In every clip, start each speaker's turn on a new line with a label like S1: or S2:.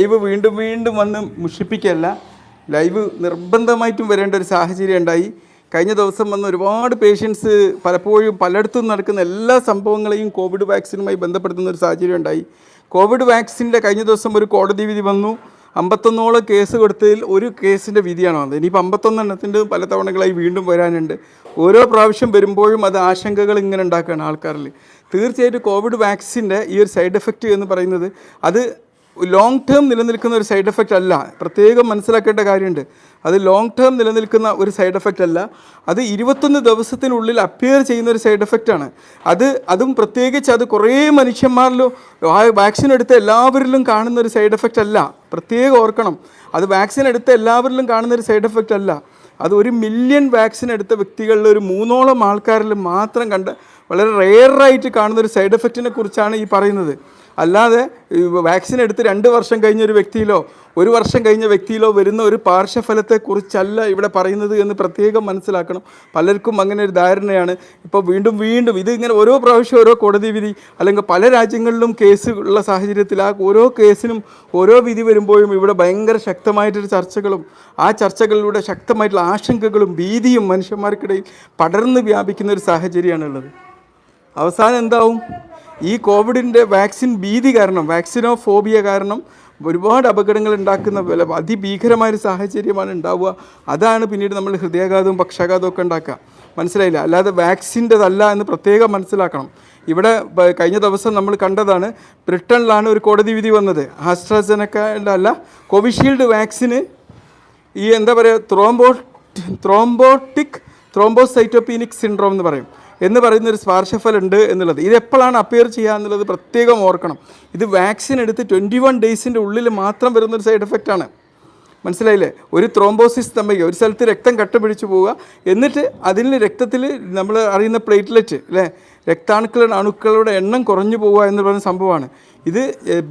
S1: Live വീണ്ടും വീണ്ടും വന്ന് മുഷിപ്പിക്കല്ല ലൈവ് നിർബന്ധമായിട്ടും വരേണ്ട ഒരു സാഹചര്യം ഉണ്ടായി. കഴിഞ്ഞ ദിവസം വന്ന് ഒരുപാട് പേഷ്യൻസ് പലപ്പോഴും പലയിടത്തും നടക്കുന്ന എല്ലാ സംഭവങ്ങളെയും കോവിഡ് വാക്സിനുമായി ബന്ധപ്പെടുത്തുന്ന ഒരു സാഹചര്യം ഉണ്ടായി. കോവിഡ് വാക്സിന്റെ കഴിഞ്ഞ ദിവസം ഒരു കോടതി വിധി വന്നു. അമ്പത്തൊന്നോളം കേസ് കൊടുത്തതിൽ ഒരു കേസിന്റെ വിധിയാണ് വന്നത്. ഇനിയിപ്പോൾ അമ്പത്തൊന്നെണ്ണത്തിന്റെ പല തവണകളായി വീണ്ടും വരാനുണ്ട്. ഓരോ പ്രാവശ്യം വരുമ്പോഴും അത് ആശങ്കകൾ ഇങ്ങനെ ഉണ്ടാക്കുകയാണ് ആൾക്കാരിൽ. തീർച്ചയായിട്ടും കോവിഡ് വാക്സിന്റെ ഈ ഒരു സൈഡ് എഫക്റ്റ് എന്ന് പറയുന്നത് അത് ലോങ് ടേം നിലനിൽക്കുന്ന ഒരു സൈഡ് എഫക്റ്റ് അല്ല. പ്രത്യേകം മനസ്സിലാക്കേണ്ട കാര്യമുണ്ട്. അത് ലോങ് ടേം നിലനിൽക്കുന്ന ഒരു സൈഡ് എഫക്റ്റ് അല്ല. അത് ഇരുപത്തൊന്ന് ദിവസത്തിനുള്ളിൽ അപ്പിയർ ചെയ്യുന്ന ഒരു സൈഡ് എഫക്റ്റാണ് അത് അതും പ്രത്യേകിച്ച് അത് കുറേ മനുഷ്യന്മാരിലും വാക്സിൻ എടുത്ത എല്ലാവരിലും കാണുന്ന ഒരു സൈഡ് എഫക്റ്റ് അല്ല. പ്രത്യേകം ഓർക്കണം. അത് വാക്സിൻ എടുത്ത എല്ലാവരിലും കാണുന്ന ഒരു സൈഡ് എഫക്റ്റ് അല്ല. അത് ഒരു മില്യൺ വാക്സിൻ എടുത്ത വ്യക്തികളിൽ ഒരു മൂന്നോളം ആൾക്കാരിൽ മാത്രം കണ്ട് വളരെ റെയറായിട്ട് കാണുന്ന ഒരു സൈഡ് എഫക്റ്റിനെ കുറിച്ചാണ് ഈ പറയുന്നത്. അല്ലാതെ വാക്സിൻ എടുത്ത് രണ്ട് വർഷം കഴിഞ്ഞ ഒരു വ്യക്തിയിലോ ഒരു വർഷം കഴിഞ്ഞ വ്യക്തിയിലോ വരുന്ന ഒരു പാർശ്വഫലത്തെക്കുറിച്ചല്ല ഇവിടെ പറയുന്നത് എന്ന് പ്രത്യേകം മനസ്സിലാക്കണം. പലർക്കും അങ്ങനെ ഒരു ധാരണയാണ്. ഇപ്പോൾ വീണ്ടും വീണ്ടും ഇത് ഇങ്ങനെ ഓരോ പ്രാവശ്യം ഓരോ കോടതി വിധി അല്ലെങ്കിൽ പല രാജ്യങ്ങളിലും കേസ് ഉള്ള സാഹചര്യത്തിൽ ആ ഓരോ കേസിനും ഓരോ വിധി വരുമ്പോഴും ഇവിടെ ഭയങ്കര ശക്തമായിട്ടൊരു ചർച്ചകളും ആ ചർച്ചകളിലൂടെ ശക്തമായിട്ടുള്ള ആശങ്കകളും ഭീതിയും മനുഷ്യന്മാർക്കിടയിൽ പടർന്ന് വ്യാപിക്കുന്ന ഒരു സാഹചര്യമാണുള്ളത്. അവസാനം എന്താവും? ഈ കോവിഡിന്റെ വാക്സിൻ ഭീതി കാരണം വാക്സിനോ ഫോബിയ കാരണം ഒരുപാട് അപകടങ്ങൾ ഉണ്ടാക്കുന്ന വില അതിഭീകരമായൊരു സാഹചര്യമാണ് ഉണ്ടാവുക. അതാണ് പിന്നീട് നമ്മൾ ഹൃദയാഘാതവും പക്ഷാഘാതവും ഒക്കെ ഉണ്ടാക്കുക. മനസ്സിലായില്ല? അല്ലാതെ വാക്സിന്റെതല്ല എന്ന് പ്രത്യേകം മനസ്സിലാക്കണം. ഇവിടെ കഴിഞ്ഞ ദിവസം നമ്മൾ കണ്ടതാണ് ബ്രിട്ടനിലാണ് ഒരു കോടതി വിധി വന്നത്. ആസ്ട്രാസെനക്കയുടെ അല്ല കോവിഷീൽഡ് വാക്സിന് ഈ എന്താ പറയുക ത്രോംബോ ത്രോംബോട്ടിക് ത്രോംബോസൈറ്റോപീനിക് സിൻഡ്രോം എന്ന് പറയും. എന്ന് പറയുന്നൊരു സ്പാർശഫൽ ഉണ്ട് എന്നുള്ളത്. ഇത് എപ്പോഴാണ് അപ്പിയർ ചെയ്യുക എന്നുള്ളത് പ്രത്യേകം ഓർക്കണം. ഇത് വാക്സിൻ എടുത്ത് ട്വന്റി വൺ ഡേയ്സിന്റെ ഉള്ളിൽ മാത്രം വരുന്നൊരു സൈഡ് എഫക്റ്റാണ് മനസ്സിലായില്ലേ? ഒരു ത്രോംബോസിസ് തമ്മിൽ ഒരു സ്ഥലത്ത് രക്തം കട്ട പിടിച്ചു പോവുക എന്നിട്ട് അതിൽ രക്തത്തിൽ നമ്മൾ അറിയുന്ന പ്ലേറ്റ്ലെറ്റ് അല്ലേ? രക്താണുക്കളുടെ അണുക്കളുടെ എണ്ണം കുറഞ്ഞു പോവുക എന്ന് പറയുന്ന സംഭവമാണ്. ഇത്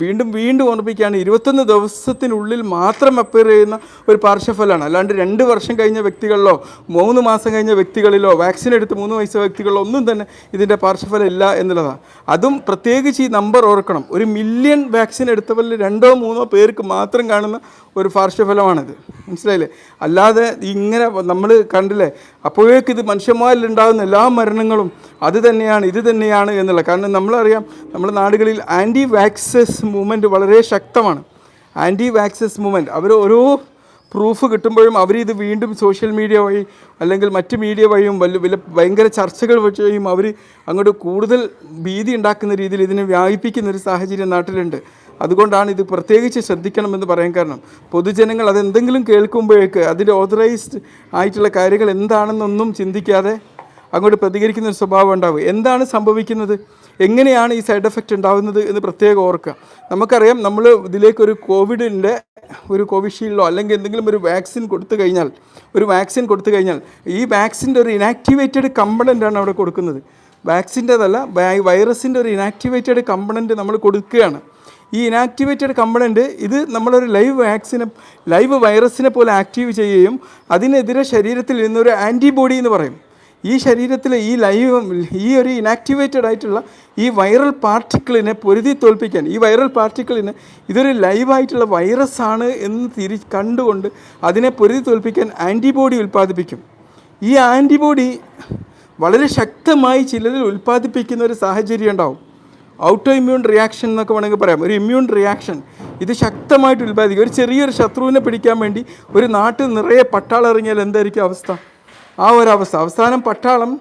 S1: വീണ്ടും വീണ്ടും ഓർമ്മിപ്പിക്കുകയാണ്. ഇരുപത്തൊന്ന് ദിവസത്തിനുള്ളിൽ മാത്രം അപ്പയർ ചെയ്യുന്ന ഒരു പാർശ്വഫലമാണ്. അല്ലാണ്ട് രണ്ട് വർഷം കഴിഞ്ഞ വ്യക്തികളിലോ മൂന്ന് മാസം കഴിഞ്ഞ വ്യക്തികളിലോ വാക്സിൻ എടുത്ത് മൂന്ന് വയസ്സ് വ്യക്തികളിലോ ഒന്നും തന്നെ ഇതിന്റെ പാർശ്വഫലം ഇല്ല എന്നുള്ളതാണ് അതും പ്രത്യേകിച്ച് ഈ നമ്പർ ഓർക്കണം. ഒരു മില്യൺ വാക്സിൻ എടുത്തവരിൽ രണ്ടോ മൂന്നോ പേർക്ക് മാത്രം കാണുന്ന ഒരു പാർശ്വഫലമാണിത്. മനസ്സിലായില്ലേ? അല്ലാതെ ഇങ്ങനെ നമ്മൾ കണ്ടില്ലേ? അപ്പോഴേക്ക് ഇത് മനുഷ്യന്മാരിൽ ഉണ്ടാകുന്ന എല്ലാ മരണങ്ങളും അത് തന്നെയാണ് ഇത് തന്നെയാണ് എന്നുള്ള. കാരണം നമ്മളറിയാം നമ്മുടെ നാടുകളിൽ ആന്റി വാക്സസ് മൂവ്മെന്റ് വളരെ ശക്തമാണ്. ആന്റി വാക്സസ് മൂവ്മെന്റ് അവർ ഓരോ പ്രൂഫ് കിട്ടുമ്പോഴും അവരിത് വീണ്ടും സോഷ്യൽ മീഡിയ വഴി അല്ലെങ്കിൽ മറ്റ് മീഡിയ വഴിയും വലിയ വലിയ ഭയങ്കര ചർച്ചകൾ വഴിയും അവർ അങ്ങോട്ട് കൂടുതൽ ഭീതി ഉണ്ടാക്കുന്ന രീതിയിൽ ഇതിനെ വ്യാപിപ്പിക്കുന്ന ഒരു സാഹചര്യം നാട്ടിലുണ്ട്. അതുകൊണ്ടാണ് ഇത് പ്രത്യേകിച്ച് ശ്രദ്ധിക്കണമെന്ന് പറയാൻ കാരണം. പൊതുജനങ്ങൾ അതെന്തെങ്കിലും കേൾക്കുമ്പോഴേക്ക് അതിന്റെ ഓതറൈസ്ഡ് ആയിട്ടുള്ള കാര്യങ്ങൾ എന്താണെന്നൊന്നും ചിന്തിക്കാതെ അങ്ങോട്ട് പ്രതികരിക്കുന്ന ഒരു സ്വഭാവം ഉണ്ടാവും. എന്താണ് സംഭവിക്കുന്നത്? എങ്ങനെയാണ് ഈ സൈഡ് എഫക്റ്റ് ഉണ്ടാകുന്നത് എന്ന് പ്രത്യേകം ഓർക്കുക. നമുക്കറിയാം നമ്മൾ ഇതിലേക്ക് ഒരു കോവിഡിന്റെ ഒരു കോവിഷീൽഡോ അല്ലെങ്കിൽ എന്തെങ്കിലും ഒരു വാക്സിൻ കൊടുത്തു കഴിഞ്ഞാൽ ഒരു വാക്സിൻ കൊടുത്തു കഴിഞ്ഞാൽ ഈ വാക്സിന്റെ ഒരു ഇനാക്ടിവേറ്റഡ് കമ്പണന്റാണ് അവിടെ കൊടുക്കുന്നത്. വാക്സിന്റെതല്ല വൈറസിന്റെ ഒരു ഇനാക്ടിവേറ്റഡ് കമ്പണന്റ് നമ്മൾ കൊടുക്കുകയാണ്. ഈ ഇനാക്ടിവേറ്റഡ് കമ്പണന്റ് ഇത് നമ്മളൊരു ലൈവ് വാക്സിനെ ലൈവ് വൈറസിനെ പോലെ ആക്റ്റീവ് ചെയ്യുകയും അതിനെതിരെ ശരീരത്തിൽ നിന്നൊരു ആന്റിബോഡി എന്ന് പറയും. ഈ ശരീരത്തിലെ ഈ ലൈവ് ഈ ഒരു ഇനാക്ടിവേറ്റഡ് ആയിട്ടുള്ള ഈ വൈറൽ പാർട്ടിക്കിളിനെ പൊരുതി തോൽപ്പിക്കാൻ ഈ വൈറൽ പാർട്ടിക്കിളിനെ ഇതൊരു ലൈവായിട്ടുള്ള വൈറസാണ് എന്ന് തിരി കണ്ടുകൊണ്ട് അതിനെ പൊരുതി തോൽപ്പിക്കാൻ ആന്റിബോഡി ഉൽപ്പാദിപ്പിക്കും. ഈ ആന്റിബോഡി വളരെ ശക്തമായി ചിലരിൽ ഉൽപ്പാദിപ്പിക്കുന്ന ഒരു സാഹചര്യം ഉണ്ടാവും. ഔട്ടോ ഇമ്മ്യൂൺ റിയാക്ഷൻ എന്നൊക്കെ വേണമെങ്കിൽ പറയാം. ഒരു ഇമ്മ്യൂൺ റിയാക്ഷൻ ഇത് ശക്തമായിട്ട് ഉൽപ്പാദിക്കും ഒരു ചെറിയൊരു ശത്രുവിനെ പിടിക്കാൻ വേണ്ടി ഒരു നാട്ടിൽ നിറയെ പട്ടാളം ഇറങ്ങിയാൽ എന്തായിരിക്കും അവസ്ഥ? ആ ഒരു അവസ്ഥ. അവസാനം പട്ടാളം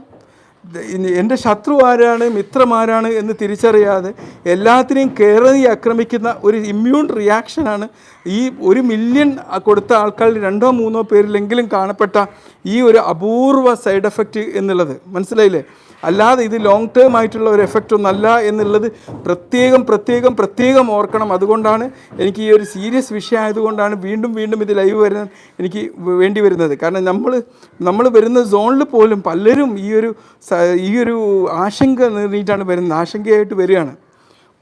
S1: എന്റെ ശത്രു ആരാണ് മിത്രമാരാണ് എന്ന് തിരിച്ചറിയാതെ എല്ലാത്തിനെയും കയറി ആക്രമിക്കുന്ന ഒരു ഇമ്മ്യൂൺ റിയാക്ഷനാണ് ഈ ഒരു മില്യൺ കൊടുത്ത ആൾക്കാരിൽ രണ്ടോ മൂന്നോ പേരിലെങ്കിലും കാണപ്പെട്ട ഈ ഒരു അപൂർവ സൈഡ് എഫക്റ്റ് എന്നുള്ളത്. മനസ്സിലായില്ലേ? അല്ലാതെ ഇത് ലോങ് ടേം ആയിട്ടുള്ള ഒരു എഫക്റ്റ് ഒന്നല്ല എന്നുള്ളത് പ്രത്യേകം പ്രത്യേകം പ്രത്യേകം ഓർക്കണം. അതുകൊണ്ടാണ് എനിക്ക് ഈ ഒരു സീരിയസ് വിഷയം ആയതുകൊണ്ടാണ് വീണ്ടും വീണ്ടും ഇത് ലൈവ് വരാൻ എനിക്ക് വേണ്ടി വരുന്നത്. കാരണം നമ്മൾ നമ്മൾ വരുന്ന സോണിൽ പോലും പലരും ഈ ഒരു ഈ ഒരു ആശങ്ക നേടിയിട്ടാണ് വരുന്നത് ആശങ്കയായിട്ട് വരികയാണ്.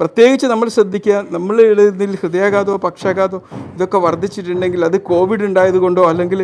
S1: പ്രത്യേകിച്ച് നമ്മൾ ശ്രദ്ധിക്കുക നമ്മൾ ഇതിൽ ഹൃദയാഘാതമോ പക്ഷാഘാതമോ ഇതൊക്കെ വർദ്ധിച്ചിട്ടുണ്ടെങ്കിൽ അത് കോവിഡ് ഉണ്ടായത് കൊണ്ടോ അല്ലെങ്കിൽ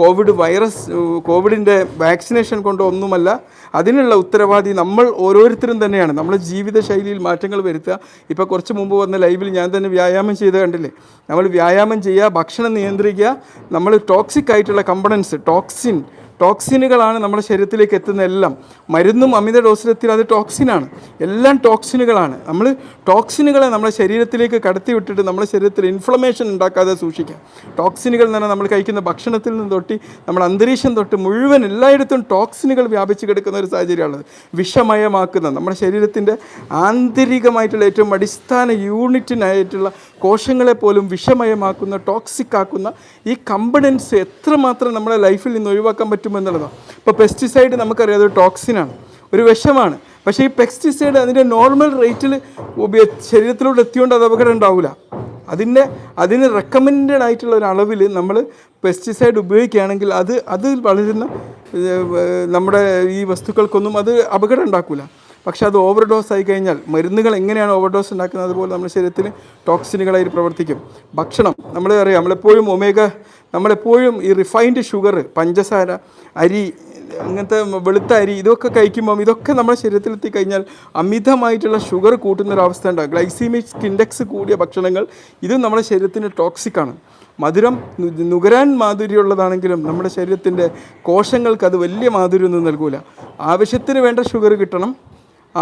S1: കോവിഡ് വൈറസ് കോവിഡിന്റെ വാക്സിനേഷൻ കൊണ്ടോ ഒന്നുമല്ല അതിനുള്ള ഉത്തരവാദി നമ്മൾ ഓരോരുത്തരും തന്നെയാണ്. നമ്മുടെ ജീവിതശൈലിയിൽ മാറ്റങ്ങൾ വരുത്തുക. ഇപ്പോൾ കുറച്ച് മുമ്പ് വന്ന ലൈവിൽ ഞാൻ തന്നെ വ്യായാമം ചെയ്ത് കണ്ടില്ലേ? നമ്മൾ വ്യായാമം ചെയ്യുക ഭക്ഷണം നിയന്ത്രിക്കുക നമ്മൾ ടോക്സിക് ആയിട്ടുള്ള കമ്പണൻസ് ടോക്സിൻ ടോക്സിനുകളാണ് നമ്മുടെ ശരീരത്തിലേക്ക് എത്തുന്ന എല്ലാം. മരുന്നും അമിത ഡോസിലെത്തിയാൽ അത് ടോക്സിനാണ്. എല്ലാം ടോക്സിനുകളാണ്. നമ്മൾ ടോക്സിനുകളെ നമ്മുടെ ശരീരത്തിലേക്ക് കടത്തി വിട്ടിട്ട് നമ്മുടെ ശരീരത്തിൽ ഇൻഫ്ലമേഷൻ ഉണ്ടാക്കാതെ സൂക്ഷിക്കാം. ടോക്സിനുകൾ എന്ന് പറഞ്ഞാൽ നമ്മൾ കഴിക്കുന്ന ഭക്ഷണത്തിൽ നിന്ന് തൊട്ട് നമ്മുടെ അന്തരീക്ഷം തൊട്ട് മുഴുവൻ എല്ലായിടത്തും ടോക്സിനുകൾ വ്യാപിച്ച് കിടക്കുന്ന ഒരു സാഹചര്യമാണുള്ളത്. വിഷമയമാക്കുന്ന നമ്മുടെ ശരീരത്തിന്റെ ആന്തരികമായിട്ടുള്ള ഏറ്റവും അടിസ്ഥാന യൂണിറ്റിനായിട്ടുള്ള കോശങ്ങളെ പോലും വിഷമയമാക്കുന്ന ടോക്സിക് ആക്കുന്ന ഈ കമ്പണൻസ് എത്രമാത്രം നമ്മുടെ ലൈഫിൽ നിന്ന് ഒഴിവാക്കാൻ പറ്റുമെന്നുള്ളതാണ് ഇപ്പോൾ പെസ്റ്റിസൈഡ് നമുക്കറിയാം അതൊരു ടോക്സിനാണ് ഒരു വിഷമാണ്. പക്ഷേ ഈ പെസ്റ്റിസൈഡ് അതിന്റെ നോർമൽ റേറ്റിൽ ശരീരത്തിലൂടെ എത്തിയോണ്ട് അത് അപകടം ഉണ്ടാവില്ല അതിന്റെ അതിന് റെക്കമെൻഡഡ് ആയിട്ടുള്ള ഒരു അളവിൽ നമ്മൾ പെസ്റ്റിസൈഡ് ഉപയോഗിക്കുകയാണെങ്കിൽ അത് അതിൽ വളരുന്ന നമ്മുടെ ഈ വസ്തുക്കൾക്കൊന്നും അത് അപകടം ഉണ്ടാക്കില്ല പക്ഷേ അത് ഓവർ ഡോസ് ആയി കഴിഞ്ഞാൽ മരുന്നുകൾ എങ്ങനെയാണ് ഓവർ ഡോസ് ഉണ്ടാക്കുന്നത് അതുപോലെ നമ്മുടെ ശരീരത്തിൽ ടോക്സിനുകളായി പ്രവർത്തിക്കും. ഭക്ഷണം നമ്മൾ അറിയാം നമ്മളെപ്പോഴും ഒമേഗ നമ്മളെപ്പോഴും ഈ റിഫൈൻഡ് ഷുഗർ പഞ്ചസാര അരി അങ്ങനത്തെ വെളുത്ത അരി ഇതൊക്കെ കഴിക്കുമ്പം ഇതൊക്കെ നമ്മുടെ ശരീരത്തിലെത്തി എത്തിക്കഴിഞ്ഞാൽ അമിതമായിട്ടുള്ള ഷുഗർ കൂട്ടുന്നൊരവസ്ഥ ഉണ്ടാകും. ഗ്ലൈസീമിക് ഇൻഡെക്സ് കൂടിയ ഭക്ഷണങ്ങൾ ഇതും നമ്മുടെ ശരീരത്തിന് ടോക്സിക്കാണ് മധുരം നുകരാൻ മാധുര്യമുള്ളതാണെങ്കിലും നമ്മുടെ ശരീരത്തിന്റെ കോശങ്ങൾക്ക് അത് വലിയ മാധുര്യമൊന്നും നൽകൂല. ആവശ്യത്തിന് വേണ്ട ഷുഗർ കിട്ടണം.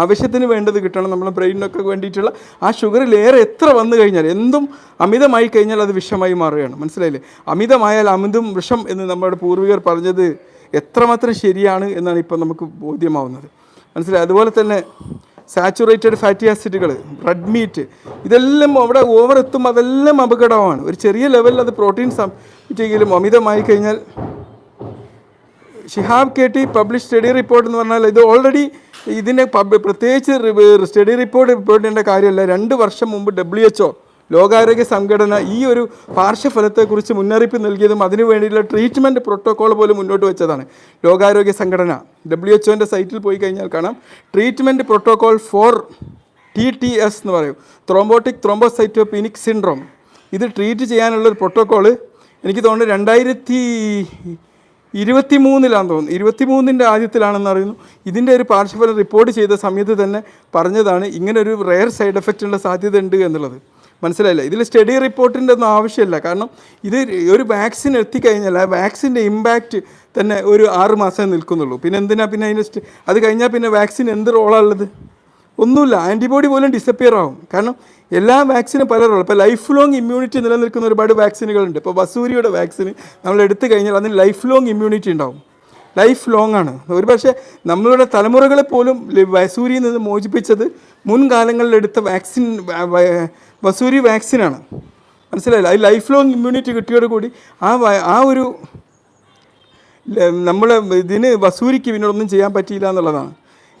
S1: ആവശ്യത്തിന് വേണ്ടത് കിട്ടണം നമ്മുടെ ബ്രെയിനൊക്കെ വേണ്ടിയിട്ടുള്ള ആ ഷുഗർ ലെയർ എത്ര വന്നു കഴിഞ്ഞാൽ എന്തും അമിതമായി കഴിഞ്ഞാൽ അത് വിഷമായി മാറുകയാണ്. മനസ്സിലായില്ലേ? അമിതമായാൽ അമിതും വിഷം എന്ന് നമ്മുടെ പൂർവികർ പറഞ്ഞത് എത്രമാത്രം ശരിയാണ് എന്നാണ് ഇപ്പം നമുക്ക് ബോധ്യമാവുന്നത്. മനസ്സിലായി? അതുപോലെ തന്നെ സാച്ചുറേറ്റഡ് ഫാറ്റി ആസിഡുകൾ റെഡ് മീറ്റ് ഇതെല്ലാം അവിടെ ഓവർ എത്തും അതെല്ലാം അപകടമാണ്. ഒരു ചെറിയ ലെവലിൽ അത് പ്രോട്ടീൻ സംഭവിച്ചെങ്കിലും അമിതമായി കഴിഞ്ഞാൽ Shihab K T publish study report എന്ന് പറഞ്ഞാൽ ഇത് ഓൾറെഡി ഇതിന്റെ പ്രത്യേകിച്ച് സ്റ്റഡി റിപ്പോർട്ട് റിപ്പോർട്ടിന്റെ കാര്യമല്ല. രണ്ട് വർഷം മുമ്പ് ഡബ്ല്യു എച്ച് ഒ ലോകാരോഗ്യ സംഘടന ഈ ഒരു പാർശ്വഫലത്തെക്കുറിച്ച് മുന്നറിയിപ്പ് നൽകിയതും അതിനു വേണ്ടിയുള്ള ട്രീറ്റ്മെന്റ് പ്രോട്ടോകോൾ പോലും മുന്നോട്ട് വെച്ചതാണ്. ലോകാരോഗ്യ സംഘടന ഡബ്ല്യു എച്ച് ഒന്റെ സൈറ്റിൽ പോയി കഴിഞ്ഞാൽ കാണാം. Treatment protocol for T T S എന്ന് പറയും. ത്രോംബോട്ടിക് ത്രോംബോസൈറ്റോപീനിക് സിൻഡ്രോം ഇത് ട്രീറ്റ് ചെയ്യാനുള്ള ഒരു പ്രോട്ടോക്കോൾ എനിക്ക് തോന്നുന്നു രണ്ടായിരത്തി ഇരുപത്തി മൂന്നിലാണെന്ന് തോന്നുന്നു. ഇരുപത്തി മൂന്നിന്റെ ആദ്യത്തിലാണെന്ന് അറിയുന്നു. ഇതിന്റെ ഒരു പാർശ്വഫലം റിപ്പോർട്ട് ചെയ്ത സമയത്ത് തന്നെ പറഞ്ഞതാണ് ഇങ്ങനെ ഒരു റെയർ സൈഡ് എഫക്റ്റിനുള്ള സാധ്യത ഉണ്ട് എന്നുള്ളത്. മനസ്സിലായില്ല? ഇതിൽ സ്റ്റഡി റിപ്പോർട്ടിന്റെ ഒന്നും ആവശ്യമില്ല. കാരണം ഇത് ഒരു വാക്സിൻ എത്തിക്കഴിഞ്ഞാൽ ആ വാക്സിന്റെ ഇമ്പാക്റ്റ് തന്നെ ഒരു ആറ് മാസമേ നിൽക്കുന്നുള്ളൂ. പിന്നെ എന്തിനാ പിന്നെ അതിന് അത് കഴിഞ്ഞാൽ പിന്നെ വാക്സിൻ എന്ത് റോളാണ് ഉള്ളത്? ഒന്നുമില്ല. ആന്റിബോഡി പോലും ഡിസപ്പിയർ ആവും. കാരണം എല്ലാ വാക്സിനും പല റോൾ ഇപ്പോൾ ലൈഫ് ലോങ് ഇമ്മ്യൂണിറ്റി നിലനിൽക്കുന്ന ഒരുപാട് വാക്സിനുകളുണ്ട്. ഇപ്പോൾ വസൂരിയുടെ വാക്സിൻ നമ്മൾ എടുത്തു കഴിഞ്ഞാൽ അതിന് ലൈഫ് ലോങ് ഇമ്മ്യൂണിറ്റി ഉണ്ടാവും. ലൈഫ് ലോങ് ആണ്. ഒരു പക്ഷേ നമ്മളുടെ തലമുറകളെ പോലും വസൂരിയിൽ നിന്ന് മോചിപ്പിച്ചത് മുൻകാലങ്ങളിൽ എടുത്ത വാക്സിൻ വസൂരി വാക്സിനാണ് മനസ്സിലായില്ല? അത് ലൈഫ് ലോങ് ഇമ്മ്യൂണിറ്റി കിട്ടിയോടുകൂടി ആ ആ ഒരു നമ്മൾ ഇതിന് വസൂരിക്ക് ഇതിനൊന്നും ചെയ്യാൻ പറ്റിയില്ല എന്നുള്ളതാണ്.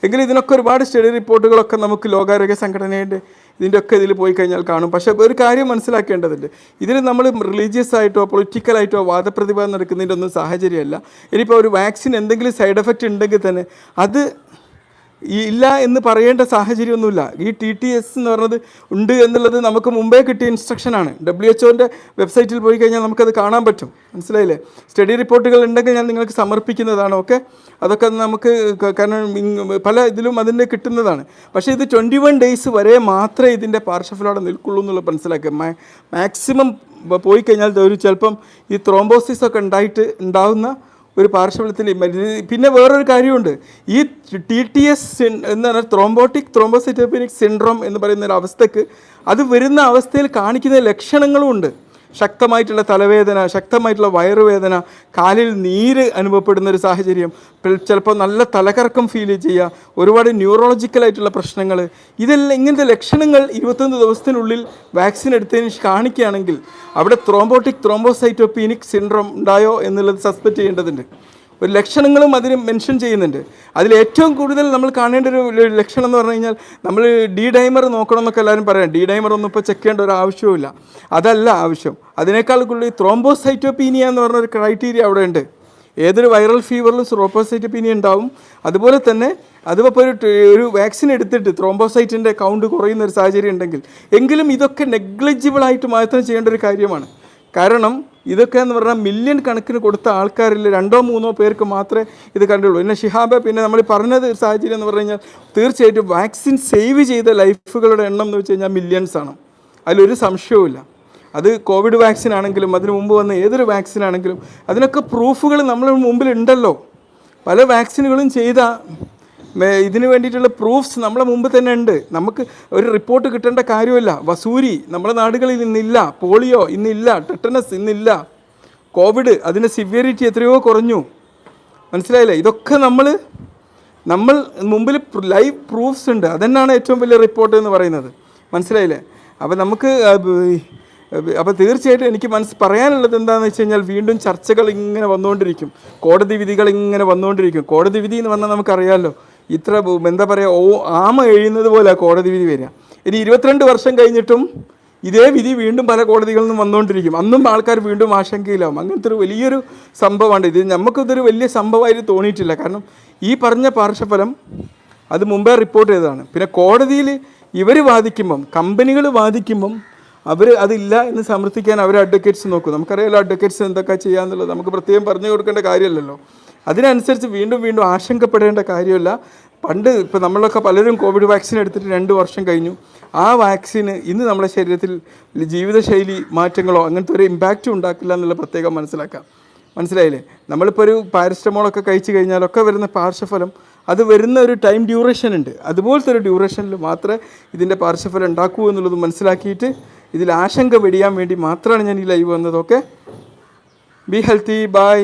S1: എങ്കിലും ഇതിനൊക്കെ ഒരുപാട് സ്റ്റഡി റിപ്പോർട്ടുകളൊക്കെ നമുക്ക് ലോകാരോഗ്യ സംഘടനയുടെ ഇതിന്റെ ഒക്കെ ഇതിൽ പോയി കഴിഞ്ഞാൽ കാണും. പക്ഷേ ഒരു കാര്യം മനസ്സിലാക്കേണ്ടതുണ്ട്. ഇതിൽ നമ്മൾ റിലീജിയസ് ആയിട്ടോ പൊളിറ്റിക്കലായിട്ടോ വാദപ്രതിവാദം നടക്കുന്നതിന്റെ ഒന്നും സാഹചര്യമല്ല. ഇനിയിപ്പോൾ ഒരു വാക്സിൻ എന്തെങ്കിലും സൈഡ് എഫക്റ്റ് ഉണ്ടെങ്കിൽ തന്നെ അത് ഇല്ല എന്ന് പറയേണ്ട സാഹചര്യമൊന്നുമില്ല. ഈ ടി ടി എസ് എന്ന് പറഞ്ഞത് ഉണ്ട് എന്നുള്ളത് നമുക്ക് മുമ്പേ കിട്ടിയ ഇൻസ്ട്രക്ഷനാണ് ഡബ്ല്യു എച്ച് ഒന്റെ വെബ്സൈറ്റിൽ പോയി കഴിഞ്ഞാൽ നമുക്കത് കാണാൻ പറ്റും. മനസ്സിലായില്ലേ? സ്റ്റഡി റിപ്പോർട്ടുകൾ ഉണ്ടെങ്കിൽ ഞാൻ നിങ്ങൾക്ക് സമർപ്പിക്കുന്നതാണ് ഓക്കെ അതൊക്കെ നമുക്ക് കാരണം പല ഇതിലും അതിന്റെ കിട്ടുന്നതാണ്. പക്ഷേ ഇത് ട്വന്റി വൺ ഡേയ്സ് വരെ മാത്രമേ ഇതിന്റെ പാർശ്വഫലോടെ നിൽക്കുള്ളൂ എന്നുള്ളത് മനസ്സിലാക്കുക. മാക്സിമം പോയി കഴിഞ്ഞാൽ ഒരു ചിലപ്പം ഈ ത്രോംബോസിസ് ഒക്കെ ഉണ്ടായിട്ട് ഉണ്ടാകുന്ന ഒരു പാർശ്വഫലത്തിൽ പിന്നെ വേറൊരു കാര്യമുണ്ട്. ഈ ടി ടി എസ് എന്ന് പറഞ്ഞാൽ ത്രോംബോട്ടിക് ത്രോംബോസിറ്റോപിനിക് സിൻഡ്രോം എന്ന് പറയുന്ന ഒരു അവസ്ഥക്ക് അത് വരുന്ന അവസ്ഥയിൽ കാണിക്കുന്ന ലക്ഷണങ്ങളും ഉണ്ട്. ശക്തമായിട്ടുള്ള തലവേദന ശക്തമായിട്ടുള്ള വയറുവേദന കാലിൽ നീര് അനുഭവപ്പെടുന്ന ഒരു സാഹചര്യം. ചിലപ്പോൾ നല്ല തലകറക്കം ഫീൽ ചെയ്യുക ഒരുപാട് ന്യൂറോളജിക്കലായിട്ടുള്ള പ്രശ്നങ്ങൾ ഇതെല്ലാം ഇങ്ങനത്തെ ലക്ഷണങ്ങൾ ഇരുപത്തൊന്ന് ദിവസത്തിനുള്ളിൽ വാക്സിൻ എടുത്തതിന് കാണിക്കുകയാണെങ്കിൽ അവിടെ ത്രോംബോട്ടിക് ത്രോംബോസൈറ്റോപീനിക് സിൻഡ്രോം ഉണ്ടായോ എന്നുള്ളത് സസ്പെക്റ്റ് ചെയ്യേണ്ടതുണ്ട്. ഒരു ലക്ഷണങ്ങളും അതിന് മെൻഷൻ ചെയ്യുന്നുണ്ട്. അതിൽ ഏറ്റവും കൂടുതൽ നമ്മൾ കാണേണ്ട ഒരു ലക്ഷണം എന്ന് പറഞ്ഞു കഴിഞ്ഞാൽ നമ്മൾ ഡി ഡൈമർ നോക്കണം എന്നൊക്കെ എല്ലാവരും പറയാം. ഡി ഡൈമർ ഒന്നും ഇപ്പോൾ ചെക്ക് ചെയ്യേണ്ട ഒരു ആവശ്യവുമില്ല. അതല്ല ആവശ്യം. അതിനേക്കാൾ കൂടുതൽ ത്രോംബോസൈറ്റോപീനിയ എന്ന് പറഞ്ഞ ഒരു ക്രൈറ്റീരിയ അവിടെ ഉണ്ട്. ഏതൊരു വൈറൽ ഫീവറിലും ത്രോംബോസൈറ്റോപീനിയ ഉണ്ടാവും. അതുപോലെ തന്നെ അതിപ്പോൾ ഒരു ഒരു വാക്സിൻ എടുത്തിട്ട് ത്രോംബോസൈറ്റിന്റെ കൗണ്ട് കുറയുന്ന ഒരു സാഹചര്യം ഉണ്ടെങ്കിൽ എങ്കിലും ഇതൊക്കെ നെഗ്ലജിബിളായിട്ട് മാത്രം ചെയ്യേണ്ട ഒരു കാര്യമാണ്. കാരണം ഇതൊക്കെ എന്ന് പറഞ്ഞാൽ മില്യൺ കണക്കിന് കൊടുത്ത ആൾക്കാരിൽ രണ്ടോ മൂന്നോ പേർക്ക് മാത്രമേ ഇത് കണ്ടുള്ളൂ പിന്നെ ഷിഹാബ പിന്നെ നമ്മൾ പറഞ്ഞത് സാഹചര്യം എന്ന് പറഞ്ഞു കഴിഞ്ഞാൽ തീർച്ചയായിട്ടും വാക്സിൻ സേവ് ചെയ്ത ലൈഫുകളുടെ എണ്ണം എന്ന് വെച്ച് കഴിഞ്ഞാൽ മില്യൺസ് ആണ്. അതിലൊരു സംശയവുമില്ല അത് കോവിഡ് വാക്സിൻ ആണെങ്കിലും അതിന് മുമ്പ് വന്ന ഏതൊരു വാക്സിൻ ആണെങ്കിലും അതിനൊക്കെ പ്രൂഫുകൾ നമ്മൾ മുമ്പിൽ ഉണ്ടല്ലോ പല വാക്സിനുകളും ചെയ്ത ഇതിന് വേണ്ടിയിട്ടുള്ള പ്രൂഫ്സ് നമ്മളെ മുമ്പ് തന്നെ ഉണ്ട്. നമുക്ക് ഒരു റിപ്പോർട്ട് കിട്ടേണ്ട കാര്യമില്ല. വസൂരി നമ്മുടെ നാടുകളിൽ ഇന്നില്ല. പോളിയോ ഇന്നില്ല. ടെറ്റനസ് ഇന്നില്ല. കോവിഡ് അതിന്റെ സിവിയറിറ്റി എത്രയോ കുറഞ്ഞു. മനസ്സിലായില്ലേ? ഇതൊക്കെ നമ്മൾ നമ്മൾ മുമ്പിൽ ലൈവ് പ്രൂഫ്സ് ഉണ്ട്. അതെന്നാണ് ഏറ്റവും വലിയ റിപ്പോർട്ട് എന്ന് പറയുന്നത്. മനസ്സിലായില്ലേ? അപ്പോൾ നമുക്ക് അപ്പോൾ തീർച്ചയായിട്ടും എനിക്ക് മനസ്സ് പറയാനുള്ളത് എന്താണെന്ന് വെച്ച് കഴിഞ്ഞാൽ വീണ്ടും ചർച്ചകൾ ഇങ്ങനെ വന്നുകൊണ്ടിരിക്കും. കോടതി വിധികൾ ഇങ്ങനെ വന്നുകൊണ്ടിരിക്കും. കോടതി വിധി എന്ന് പറഞ്ഞാൽ നമുക്കറിയാമല്ലോ ഇത്ര എന്താ പറയുക ഓ ആമ എഴുതുന്നത് പോലെ കോടതി വിധി വരിക. ഇനി ഇരുപത്തിരണ്ട് വർഷം കഴിഞ്ഞിട്ടും ഇതേ വിധി വീണ്ടും പല കോടതികളിൽ നിന്നും വന്നുകൊണ്ടിരിക്കും. അന്നും ആൾക്കാർ വീണ്ടും ആശങ്കയിലാവും. അങ്ങനത്തെ ഒരു വലിയൊരു സംഭവമാണ് ഇത്. നമുക്കിതൊരു വലിയ സംഭവമായിട്ട് തോന്നിയിട്ടില്ല. കാരണം ഈ പറഞ്ഞ പാർശ്വഫലം അത് മുമ്പേ റിപ്പോർട്ട് ചെയ്തതാണ്. പിന്നെ കോടതിയിൽ ഇവർ വാദിക്കുമ്പം കമ്പനികൾ വാദിക്കുമ്പം അവർ അതില്ല എന്ന് സമർത്ഥിക്കാൻ അവർ അഡ്വക്കേറ്റ്സ് നോക്കും. നമുക്കറിയാലോ അഡ്വക്കേറ്റ്സ് എന്തൊക്കെ ചെയ്യാന്നുള്ളത്. നമുക്ക് പ്രത്യേകം പറഞ്ഞു കൊടുക്കേണ്ട കാര്യമല്ലല്ലോ. അതിനനുസരിച്ച് വീണ്ടും വീണ്ടും ആശങ്കപ്പെടേണ്ട കാര്യമല്ല. പണ്ട് ഇപ്പോൾ നമ്മളൊക്കെ പലരും കോവിഡ് വാക്സിൻ എടുത്തിട്ട് രണ്ട് വർഷം കഴിഞ്ഞു. ആ വാക്സിന് ഇന്ന് നമ്മുടെ ശരീരത്തിൽ ജീവിതശൈലി മാറ്റങ്ങളോ അങ്ങനത്തെ ഒരു ഇമ്പാക്റ്റും ഉണ്ടാക്കില്ല എന്നുള്ള പ്രത്യേകം മനസ്സിലാക്കാം. മനസ്സിലായില്ലേ? നമ്മളിപ്പോൾ ഒരു പാരസ്റ്റമോളൊക്കെ കഴിച്ചു കഴിഞ്ഞാലൊക്കെ വരുന്ന പാർശ്വഫലം അത് വരുന്ന ഒരു ടൈം ഡ്യൂറേഷൻ ഉണ്ട്. അതുപോലത്തെ ഒരു ഡ്യൂറേഷനിൽ മാത്രമേ ഇതിന്റെ പാർശ്വഫലം ഉണ്ടാക്കൂ എന്നുള്ളത് മനസ്സിലാക്കിയിട്ട് ഇതിൽ ആശങ്ക വെടിയാൻ വേണ്ടി മാത്രമാണ് ഞാൻ ഈ ലൈവ് വന്നത്. Okay be healthy by